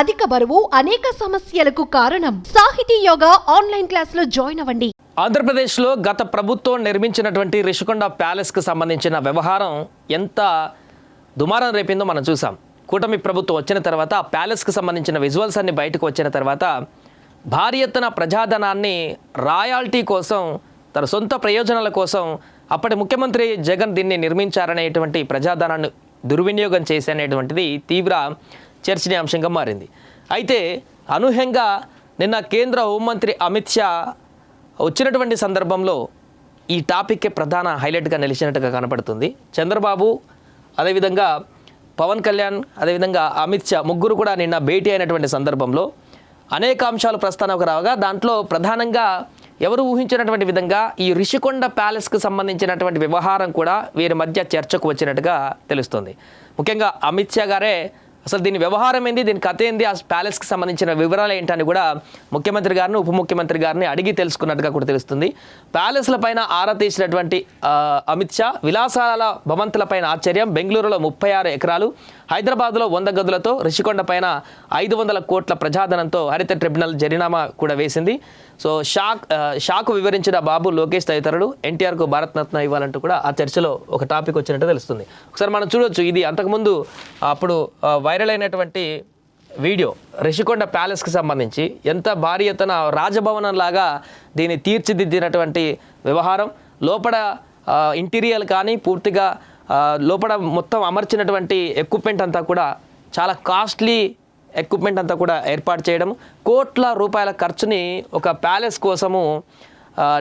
అధిక బరువు అనేక సమస్యలకు కారణం. సాహితీ యోగా ఆన్లైన్ క్లాసులో జాయిన్ అవ్వండి. ఆంధ్రప్రదేశ్లో గత ప్రభుత్వం నిర్మించినటువంటి రిషికొండ ప్యాలెస్కి సంబంధించిన వ్యవహారం ఎంత దుమారం రేపిందో మనం చూసాం. కూటమి ప్రభుత్వం వచ్చిన తర్వాత ఆ ప్యాలెస్కి సంబంధించిన విజువల్స్ అన్ని బయటకు వచ్చిన తర్వాత భారీ ఎత్తున ప్రజాధనాన్ని రాయాల్టీ కోసం తన సొంత ప్రయోజనాల కోసం అప్పటి ముఖ్యమంత్రి జగన్ దీన్ని నిర్మించారనేటువంటి ప్రజాధనాన్ని దుర్వినియోగం చేసేటువంటిది తీవ్ర చర్చనీయాంశంగా మారింది. అయితే అనూహ్యంగా నిన్న కేంద్ర హోంమంత్రి అమిత్ షా వచ్చినటువంటి సందర్భంలో ఈ టాపిక్కే ప్రధాన హైలైట్గా నిలిచినట్టుగా కనపడుతుంది. చంద్రబాబు అదేవిధంగా పవన్ కళ్యాణ్ అదేవిధంగా అమిత్ షా ముగ్గురు కూడా నిన్న భేటీ అయినటువంటి సందర్భంలో అనేక అంశాలు ప్రస్తావనకు రావగా దాంట్లో ప్రధానంగా ఎవరు ఊహించినటువంటి విధంగా ఈ రిషికొండ ప్యాలెస్కు సంబంధించినటువంటి వ్యవహారం కూడా వీరి మధ్య చర్చకు వచ్చినట్టుగా తెలుస్తుంది. ముఖ్యంగా అమిత్ షా గారే అసలు దీని వ్యవహారం ఏంది? దీని కథ ఏంది? ఆ ప్యాలెస్కి సంబంధించిన వివరాలు ఏంటని కూడా ముఖ్యమంత్రి గారిని ఉప ముఖ్యమంత్రి గారిని అడిగి తెలుసుకున్నట్టుగా కూడా తెలుస్తుంది. ప్యాలెస్ల పైన ఆరా తీసినటువంటి అమిత్ షా విలాసాల భవంతుల పైన ఆశ్చర్యం. బెంగళూరులో ముప్పై ఆరు ఎకరాలు హైదరాబాద్లో వంద గదులతో రిషికొండ పైన ఐదు వందల కోట్ల ప్రజాధనంతో హరిత ట్రిబ్యునల్ జరినామా కూడా వేసింది. సో షాక్ షాకు షాక్ వివరించిన బాబు లోకేష్ తదితరులు ఎన్టీఆర్కు భారతరత్న ఇవ్వాలంటూ కూడా ఆ చర్చలో ఒక టాపిక్ వచ్చినట్టు తెలుస్తుంది. ఒకసారి మనం చూడొచ్చు ఇది అంతకుముందు అప్పుడు వైరల్ అయినటువంటి వీడియో రిషికొండ ప్యాలెస్కి సంబంధించి ఎంత భారీ ఎత్తున రాజభవనం లాగా దీన్ని తీర్చిదిద్దినటువంటి వ్యవహారం. లోపల ఇంటీరియర్ కానీ పూర్తిగా లోపల మొత్తం అమర్చినటువంటి ఎక్విప్మెంట్ అంతా కూడా చాలా కాస్ట్లీ ఎక్విప్మెంట్ అంతా కూడా ఏర్పాటు చేయడం కోట్ల రూపాయల ఖర్చుని ఒక ప్యాలెస్ కోసము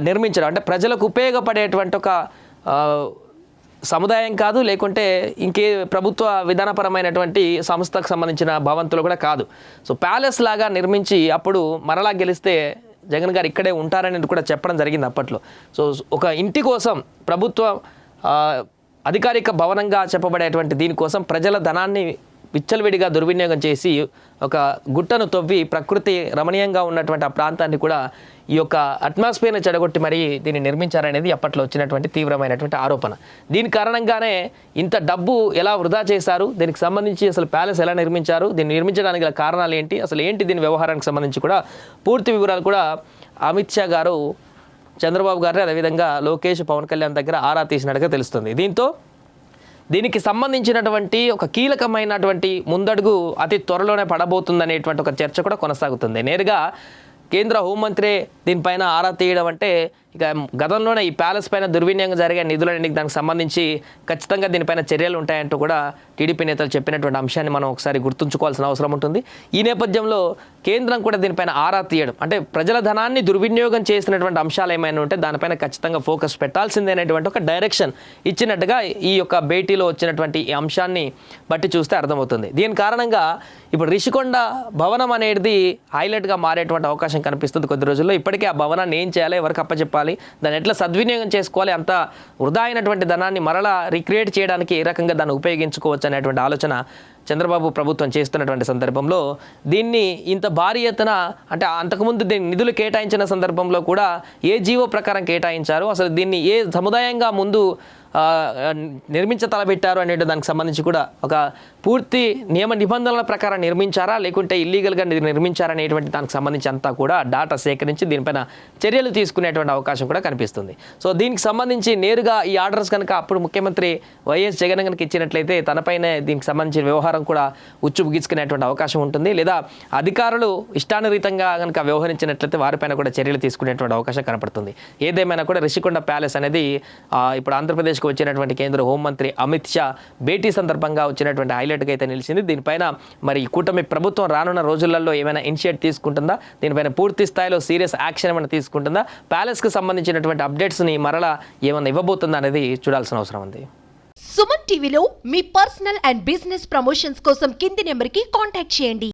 నిర్మించడం. అంటే ప్రజలకు ఉపయోగపడేటువంటి ఒక సముదాయం కాదు లేకుంటే ఇంకే ప్రభుత్వ విధానపరమైనటువంటి సంస్థకు సంబంధించిన భవంతులు కూడా కాదు. సో ప్యాలెస్ లాగా నిర్మించి అప్పుడు మరలా గెలిస్తే జగన్ గారు ఇక్కడే ఉంటారని కూడా చెప్పడం జరిగింది అప్పట్లో. సో ఒక ఇంటి కోసం ప్రభుత్వ అధికారిక భవనంగా చెప్పబడేటువంటి దీనికోసం ప్రజల ధనాన్ని విచ్చలవిడిగా దుర్వినియోగం చేసి ఒక గుట్టను తవ్వి ప్రకృతి రమణీయంగా ఉన్నటువంటి ఆ ప్రాంతాన్ని కూడా ఈ యొక్క అట్మాస్ఫియర్ని చెడగొట్టి మరీ దీన్ని నిర్మించారనేది అప్పట్లో వచ్చినటువంటి తీవ్రమైనటువంటి ఆరోపణ. దీని కారణంగానే ఇంత డబ్బు ఎలా వృధా చేశారు? దీనికి సంబంధించి అసలు ప్యాలెస్ ఎలా నిర్మించారు? దీన్ని నిర్మించడానికి గల కారణాలు ఏంటి? అసలు ఏంటి దీని వ్యవహారానికి సంబంధించి కూడా పూర్తి వివరాలు కూడా అమిత్ షా గారు చంద్రబాబు గారిని అదేవిధంగా లోకేష్ పవన్ కళ్యాణ్ దగ్గర ఆరా తీసినట్టుగా తెలుస్తుంది. దీంతో దీనికి సంబంధించినటువంటి ఒక కీలకమైనటువంటి ముందడుగు అతి త్వరలోనే పడబోతుందనేటువంటి ఒక చర్చ కూడా కొనసాగుతుంది. నేరుగా కేంద్ర హోంమంత్రి దీనిపైన ఆరా తీయడం అంటే ఇక గతంలోనే ఈ ప్యాలెస్ పైన దుర్వినియోగం జరిగే నిధులన్నీ దానికి సంబంధించి ఖచ్చితంగా దీనిపైన చర్యలు ఉంటాయంటూ కూడా టీడీపీ నేతలు చెప్పినటువంటి అంశాన్ని మనం ఒకసారి గుర్తుంచుకోవాల్సిన అవసరం ఉంటుంది. ఈ నేపథ్యంలో కేంద్రం కూడా దీనిపైన ఆరా తీయడం అంటే ప్రజల ధనాన్ని దుర్వినియోగం చేసినటువంటి అంశాలు ఏమైనా ఉంటే దానిపైన ఖచ్చితంగా ఫోకస్ పెట్టాల్సిందే అనేటువంటి ఒక డైరెక్షన్ ఇచ్చినట్టుగా ఈ యొక్క భేటీలో వచ్చినటువంటి ఈ అంశాన్ని బట్టి చూస్తే అర్థమవుతుంది. దీని కారణంగా ఇప్పుడు రిషికొండ భవనం అనేది హైలైట్గా మారేటువంటి అవకాశం కనిపిస్తుంది కొద్ది రోజుల్లో. ఇప్పటికే ఆ భవనాన్ని ఏం చేయాలి ఎవరికి అప్పచెప్పాలి దాన్ని ఎట్లా సద్వినియోగం చేసుకోవాలి అంత వృధా అయినటువంటి ధనాన్ని మరలా రిక్రియేట్ చేయడానికి ఏ రకంగా దాన్ని ఉపయోగించుకోవచ్చు అనేటువంటి ఆలోచన చంద్రబాబు ప్రభుత్వం చేస్తున్నటువంటి సందర్భంలో. దీన్ని ఇంత భారీ ఎత్తున అంటే అంతకుముందు దీన్ని నిధులు కేటాయించిన సందర్భంలో కూడా ఏ జీవో ప్రకారం కేటాయించారు. అసలు దీన్ని ఏ సముదాయంగా ముందు నిర్మించ తలబెట్టారు అనే దానికి సంబంధించి కూడా ఒక పూర్తి నియమ నిబంధనల ప్రకారం నిర్మించారా? లేకుంటే ఇల్లీగల్గా నిర్మించారా అనేటువంటి దానికి సంబంధించి అంతా కూడా డాటా సేకరించి దీనిపైన చర్యలు తీసుకునేటువంటి అవకాశం కూడా కనిపిస్తుంది. సో దీనికి సంబంధించి నేరుగా ఈ ఆర్డర్స్ కనుక అప్పుడు ముఖ్యమంత్రి వైఎస్ జగన్ కనుక ఇచ్చినట్లయితే తనపైనే దీనికి సంబంధించిన వ్యవహారం కూడా ఉచ్చు బిగించుకునేటువంటి అవకాశం ఉంటుంది. లేదా అధికారులు ఇష్టానురీతంగా కనుక వ్యవహరించినట్లయితే వారిపైన కూడా చర్యలు తీసుకునేటువంటి అవకాశం కనపడుతుంది. ఏదేమైనా కూడా రిషికొండ ప్యాలెస్ అనేది ఇప్పుడు ఆంధ్రప్రదేశ్ ఢిల్లీకి వచ్చినటువంటి కేంద్ర హోంమంత్రి అమిత్ షా భేటీ సందర్భంగా వచ్చినటువంటి హైలైట్గా అయితే నిలిచింది. దీనిపైన మరి ఈ కూటమి ప్రభుత్వం రానున్న రోజులలో ఏమైనా ఇనిషియేట్ తీసుకుంటుందా? దీనిపైన పూర్తి స్థాయిలో సీరియస్ యాక్షన్ ఏమైనా తీసుకుంటుందా? ప్యాలెస్కి సంబంధించినటువంటి అప్డేట్స్ని మరలా ఏమైనా ఇవ్వబోతుందా అనేది చూడాల్సిన అవసరం ఉంది. సుమన్ టీవీలో మీ పర్సనల్ అండ్ బిజినెస్ ప్రమోషన్స్ కోసం కింది నెంబర్కి కాంటాక్ట్ చేయండి.